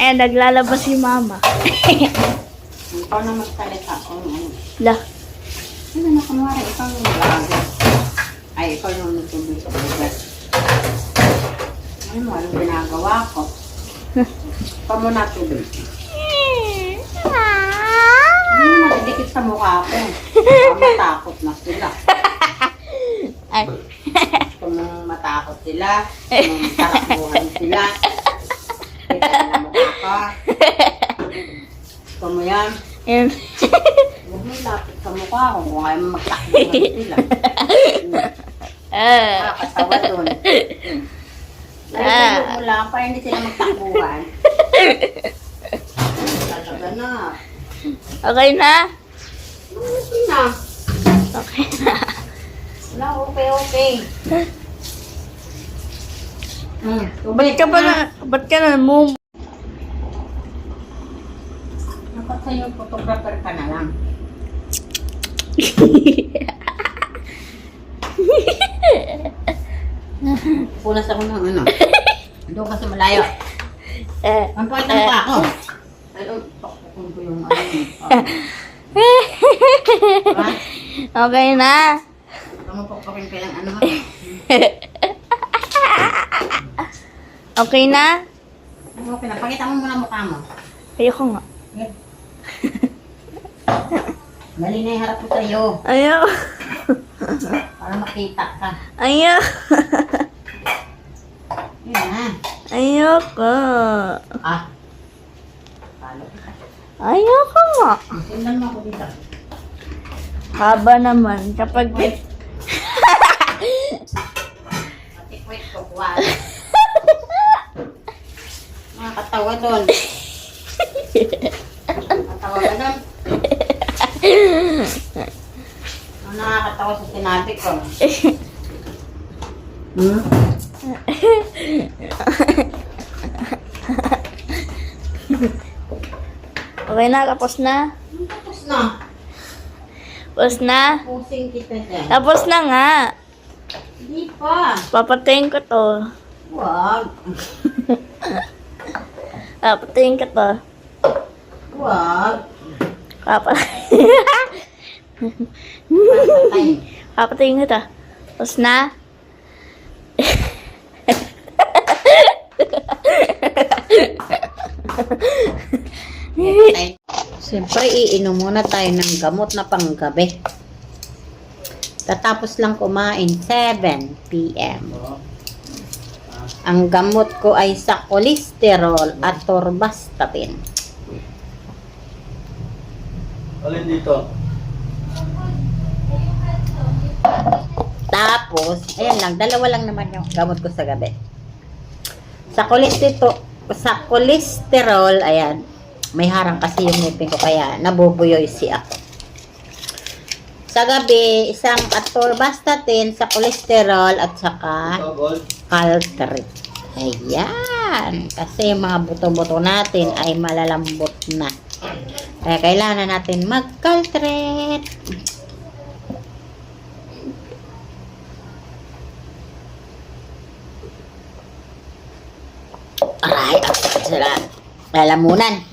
Ayan, naglalabas si mama. Ikaw na magsalita. O, ano. La. Ano na, kunwari, ikaw yung vlogger. Ay, ikaw yung nagtubig sa vlogger. Ano mo, anong ginagawa ko? Ikaw mo na tubig. Ano naman, didikit sa mukha ko. Baka matakot na sila. Ay. Kung matakot sila, kung tarakbuhan sila. Gusto mo yan? Ayan. Huwag mo lapit sa mukha ko kung ayaw mo magtakbuhan sila. Ah. Nakakatawa doon. Ay, Ah. lang para hindi sila magtakbuhan. Talaga na. Okay na? Ano na? Okay na. Wala, okay, okay. Hmm, Ba't ka pa na, ba't ka na mo? Dapat sa'yo, photographer ka na lang. Punas ako ng ano. Doon kasi malayo. Eh. Ang mo pa ako. Ay, oh, pakpakon ko yung ano. Ha? Okay na? Tama pakpakin ka lang ano ha? Okay na? Okay na, pakita mo muna mukha mo. Ayoko nga. Dali na yung harap ko sa'yo. Ayaw. Para makita ka. Ayaw. Yun na. Ayoko. Ah. Palo ka. Ayoko nga. Tingnan mo ako dito. Haba naman. Kapag... Matikwit ko kuwan. Mga katawa doon. Katawa ka doon. Nakakatawa sa sinabi ko? Hmm? Okay na, tapos na. Tapos na. Tapos na. Pusing kita dyan. Tapos na nga. Hindi pa. Papatayin ko to. Wag. Papatayin ko to. Wag. Papatayin. Patay. Papatayin ko to. Tapos na. Siyempre, iinom muna tayo ng gamot na panggabi. Tatapos lang kumain, 7 p.m. Ang gamot ko ay sa kolesterol at torbastatin. Alin dito? Tapos, ayan lang, dalawa lang naman yung gamot ko sa gabi. Sa kolesterol, sa kolesterol, ayan, may harang kasi yung ngipin ko kaya nabubuyoy siya. Sa gabi, isang atorvastatin sa kolesterol at saka Ito. Caltrate. Ayan. Kasi yung mga buto-buto natin ay malalambot na. Kaya kailangan natin mag-caltrate. Aray, ang sila. Lalamunan.